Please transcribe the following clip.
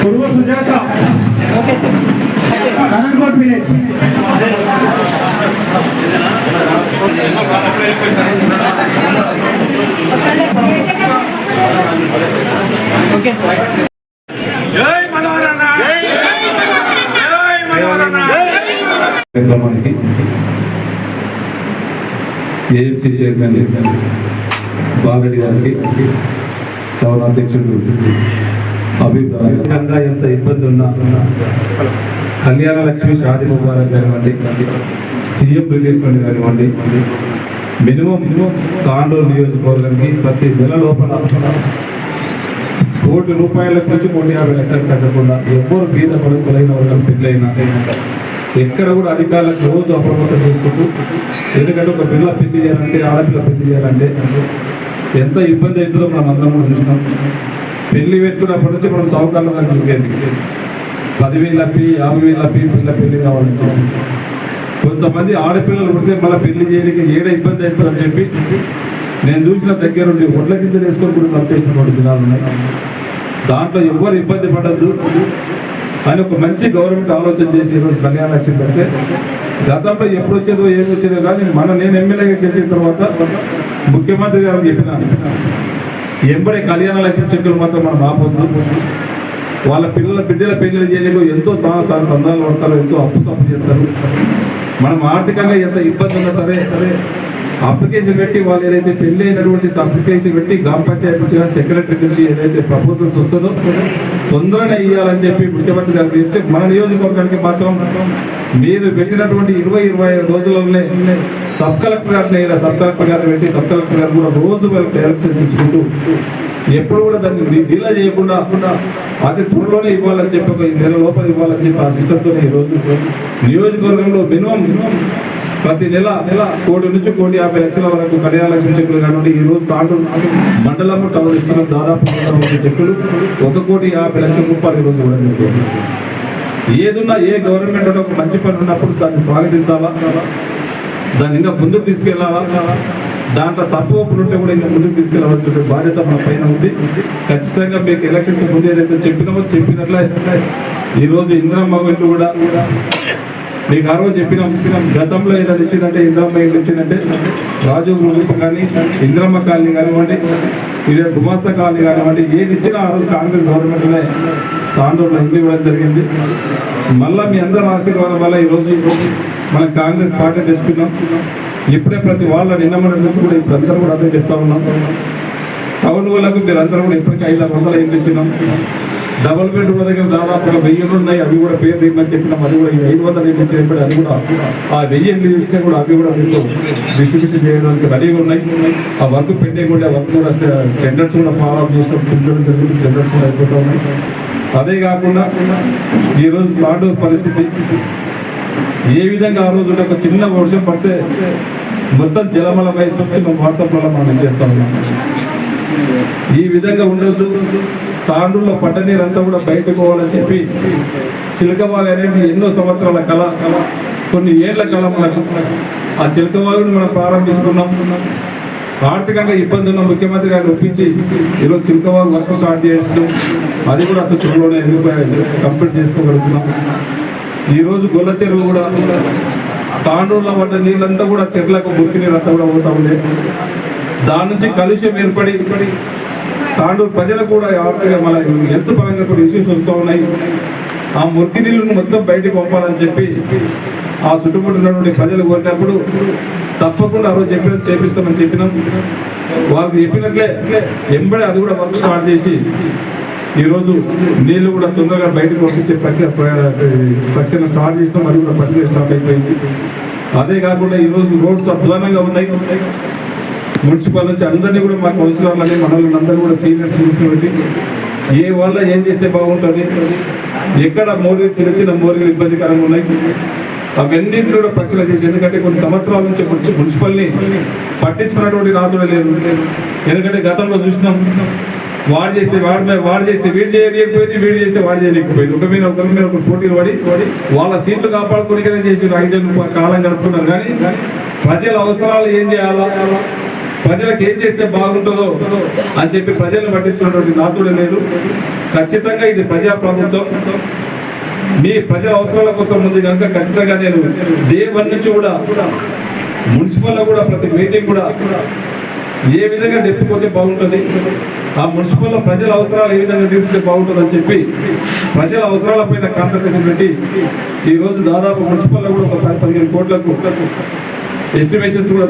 పూర్వ Sujatha okay sir current కోట్ village okay sir జై మనోహరన్న జై మనోహరన్న జై మనోహరన్న ఏఎంసీ చైర్మన్ బాలరెడ్డి గారికి టౌన్ అధ్యక్షుడు అభిప్రాయంగా ఎంత ఇబ్బంది ఉన్నా కళ్యాణ లక్ష్మి షాది ముబారక్ కానివ్వండి సీఎం రిలీఫ్ ఫండ్ కానివ్వండి మినిమం మినిమం తాండూరు నియోజకవర్గానికి ప్రతి నెల లోపల కోటి రూపాయలకు నుంచి కోటి యాభై లక్షలు తగ్గకుండా ఎవ్వరు బీద పడుకులైన వాళ్ళని పెళ్ళైనా ఎక్కడ కూడా అధికారులకు రోజు అప్రమత్తం చేసుకుంటూ ఎందుకంటే ఒక పిల్ల పెళ్ళి చేయాలంటే ఆడపిల్ల పెళ్ళి చేయాలంటే ఎంత ఇబ్బంది అవుతుందో మనం అందరం కూడా చూసినాం. పెళ్ళి పెట్టుకున్నప్పటి నుంచి మనం సౌకర్యాల దాకా దొరికేది. పదివేలు అప్పి యాభై వేలు అప్పి పిల్ల పెళ్ళి కావాలంటే కొంతమంది ఆడపిల్లలు పుడితే మళ్ళీ పెళ్ళి చేయడానికి ఏడ ఇబ్బంది అవుతుందని చెప్పి నేను చూసిన దగ్గరుండి ఒడ్ల గింజలు వేసుకొని కూడా చంపేసినటువంటి దినాలు ఉన్నాయి దాంట్లో ఎవరు ఇబ్బంది పడద్దు. అని ఒక మంచి గవర్నమెంట్ ఆలోచన చేసి ఈరోజు కళ్యాణ లక్ష్యం పెడితే గతంలో ఎప్పుడు వచ్చేదో ఏమి వచ్చేదో కానీ మన నేను ఎమ్మెల్యేగా గెలిచిన తర్వాత ముఖ్యమంత్రి గారు చెప్పిన ఎంబడే కళ్యాణ లక్ష్యం చెక్కులు మాత్రం మనం ఆపొద్దు. వాళ్ళ పిల్లల బిడ్డల పెళ్ళి చేయడానికి ఎంతో తాను తాను తందాలు పడతారు ఎంతో అప్పు సప్పు చేస్తారు. మనం ఆర్థికంగా ఎంత ఇబ్బంది ఉన్నా సరే సరే అప్లికేషన్ పెట్టి వాళ్ళు ఏదైతే పెళ్ళి అయినటువంటి అప్లికేషన్ పెట్టి గ్రామ పంచాయతీ నుంచి సెక్రటరీ నుంచి ఏదైతే ప్రపోజల్స్ వస్తుందో తొందరనే ఇవ్వాలని చెప్పి ముఖ్యమంత్రి గారికి చెప్తే మన నియోజకవర్గానికి మాత్రం మీరు పెట్టినటువంటి ఇరవై ఇరవై ఐదు రోజుల్లోనే సబ్ కలెక్టర్ గారిని ఇలా సబ్ కలెక్టర్ గారిని పెట్టి సబ్ కలెక్టర్ గారు కూడా రోజు వాళ్ళకి డైరెక్షన్స్ ఇచ్చుకుంటూ ఎప్పుడు కూడా దాన్ని డీలా చేయకుండా అతి త్వరలోనే ఇవ్వాలని చెప్పి ఒక ఈ నెల లోపల ఇవ్వాలని చెప్పి ఆ సిస్టంతో ఈ రోజు నియోజకవర్గంలో మినిమం మినిమం ప్రతి నెల నెల కోటి నుంచి కోటి యాభై లక్షల వరకు కళ్యాణ లక్ష్మి చెక్కులు కానివ్వండి ఈ రోజు తాండు మండలము టౌన్ ఇస్తున్నాం దాదాపు చెక్కులు ఒక కోటి యాభై లక్షల రూపాయలు ఈరోజు ఇవ్వడం ఏదున్నా ఏ గవర్నమెంట్ ఒక మంచి పని ఉన్నప్పుడు దాన్ని స్వాగతించాలా? దాన్ని ఇంకా ముందుకు తీసుకెళ్ళాలా? దాంట్లో తప్పు ఉంటే కూడా ఇంకా ముందుకు తీసుకెళ్ళవలసిన బాధ్యత మన పైన ఉంది. ఖచ్చితంగా మీకు ఎలక్షన్స్ ముందు ఏదైతే చెప్పినామో చెప్పినట్లే. ఈరోజు ఇందిరమ్మ ఇల్లు కూడా మీకు ఆ రోజు చెప్పినాం గతంలో ఏదైనా ఇచ్చిందంటే ఇంద్రమ్మ ఇల్లు ఇచ్చిందంటే రాజు గ్రూప్ కానీ ఇంద్రమ్మ కాలనీ కానివ్వండి ఇదే గుమాస్తా కాలనీ కానివ్వండి ఏది ఇచ్చినా ఆ రోజు కాంగ్రెస్ గవర్నమెంట్లోనే తాండూరులో ఇల్లు ఇవ్వడం జరిగింది. మళ్ళా మీ అందరి ఆశీర్వాదం వల్ల ఈరోజు మనం కాంగ్రెస్ పార్టీ తెచ్చుకున్నాం. ఇప్పుడే ప్రతి వాళ్ళ నిన్న మన నుంచి కూడా ఇప్పుడు అందరూ కూడా అదే చెప్తా ఉన్నాం. టౌన్ వాళ్ళకు మీరు అందరూ కూడా ఇప్పటికీ ఐదు ఆరు వందల ఇండ్లు ఇచ్చినాం డబుల్ బెడ్రూమ్ దగ్గర దాదాపుగా వెయ్యిలు ఉన్నాయి. అవి కూడా పేరు తీయమని చెప్పినాం అది కూడా ఐదు వందల ఇండ్లు చెప్పాడు అది కూడా ఆ వెయ్యి ఇండ్లు చూస్తే కూడా అవి కూడా మీకు డిస్ట్రిబ్యూషన్ చేయడానికి రెడీగా ఉన్నాయి. ఆ వర్క్ పెండింగ్ కూడా ఆ వర్క్ కూడా టెండర్స్ కూడా ఫాలో అప్ చేసిన పిలిచడం జరుగుతుంది. టెండర్స్ కూడా అయిపోతా ఉన్నాయి. అదే కాకుండా ఈరోజు ప్లాంట్ పరిస్థితి. ఏ విధంగా ఆ రోజు ఒక చిన్న వర్షం పడితే మొత్తం జలమలమై చూస్తే మేము వాట్సాప్లలో మనం చేస్తా ఉన్నాం. ఈ విధంగా ఉండొద్దు. తాండూరులో పట్ట నీరంతా కూడా బయటకు పోవాలని చెప్పి చిలకబాగ్ అనేది ఎన్నో సంవత్సరాల కళ కళ కొన్ని ఏళ్ళ కళ మనకు ఆ చిలకబాగుని మనం ప్రారంభించుకున్నాం. ఆర్థికంగా ఇబ్బంది ఉన్న ముఖ్యమంత్రి గారిని ఒప్పించి ఈరోజు చిలకబాగు వర్క్ స్టార్ట్ చేసినాం అది కూడా అంత చురులోనే కంప్లీట్ చేసుకోగలుగుతున్నాం. ఈరోజు గొల్ల చెరువు కూడా తాండూరులో పడ్డ నీళ్ళంతా కూడా చెర్లకు మురికి నీళ్ళంతా కూడా పోతా ఉండే దాని నుంచి కలుష్యం ఏర్పడి తాండూరు ప్రజలు కూడా ఆర్థిక మన హెల్త్ పరంగా కూడా ఇష్యూస్ వస్తూ ఉన్నాయి. ఆ మురికి నీళ్ళను మొత్తం బయటికి పంపాలని చెప్పి ఆ చుట్టుముట్టు ఉన్నటువంటి ప్రజలు కోరినప్పుడు తప్పకుండా ఆ రోజు చెప్పిన చేపిస్తామని చెప్పినాం. వాళ్ళకి చెప్పినట్లే ఎంబడే అది కూడా వర్క్ స్టార్ట్ చేసి ఈరోజు నీళ్ళు కూడా తొందరగా బయటకు పంపించే ప్రక్రియ ప్రక్రియ స్టార్ట్ చేసినాం. అది కూడా ప్రక్రియ స్టార్ట్ అయిపోయింది. అదే కాకుండా ఈరోజు రోడ్స్ అధ్వానంగా ఉన్నాయి. మున్సిపల్ నుంచి అందరినీ కూడా మా కౌన్సిలర్లని మనల్ని అందరూ కూడా సీనియర్ సీనియర్స్ పెట్టి ఏ వల్ల ఏం చేస్తే బాగుంటుంది? ఎక్కడ మోరీ చిన్న చిన్న మోరీలు ఇబ్బందికరంగా ఉన్నాయి? అవన్నింటినీ కూడా ప్రశ్న చేసి ఎందుకంటే కొన్ని సంవత్సరాల నుంచి మున్సిపల్ని పట్టించుకున్నటువంటి నాతో లేదు. ఎందుకంటే గతంలో చూసినాం వాడు చేస్తే వాడి మీద వాడు చేస్తే వీడు చేయలేకపోయింది వీడు చేస్తే వాడు చేయలేకపోయింది. ఒక మీద ఒకరి మీద ఒక పోటీలు పడి వాళ్ళ సీట్లు కాపాడుకోనికనే చేసి ఐదేళ్ళు కాలం గడుపుతున్నారు కానీ ప్రజల అవసరాలు ఏం చేయాలా? ప్రజలకు ఏం చేస్తే బాగుంటుందో అని చెప్పి ప్రజలను పట్టించుకున్నటువంటి నాతుడు లేదు ఖచ్చితంగా ఇది ప్రజా ప్రభుత్వం మీ ప్రజల అవసరాల కోసం ఉంది కనుక ఖచ్చితంగా నేను డే వన్ నుంచి కూడా మున్సిపల్లో కూడా ప్రతి మీటింగ్ కూడా ఏ విధంగా నెప్పుకోతే బాగుంటుంది ఆ మున్సిపల్లో ప్రజల అవసరాలు ఏ విధంగా తీసుకుంటే బాగుంటుంది అని చెప్పి ప్రజల అవసరాల పైన కాన్సన్ట్రేషన్ పెట్టి ఈరోజు దాదాపు మున్సిపల్లో కూడా ఒక పది పదిహేను కోట్లకు ఎస్టిమేషన్స్ కూడా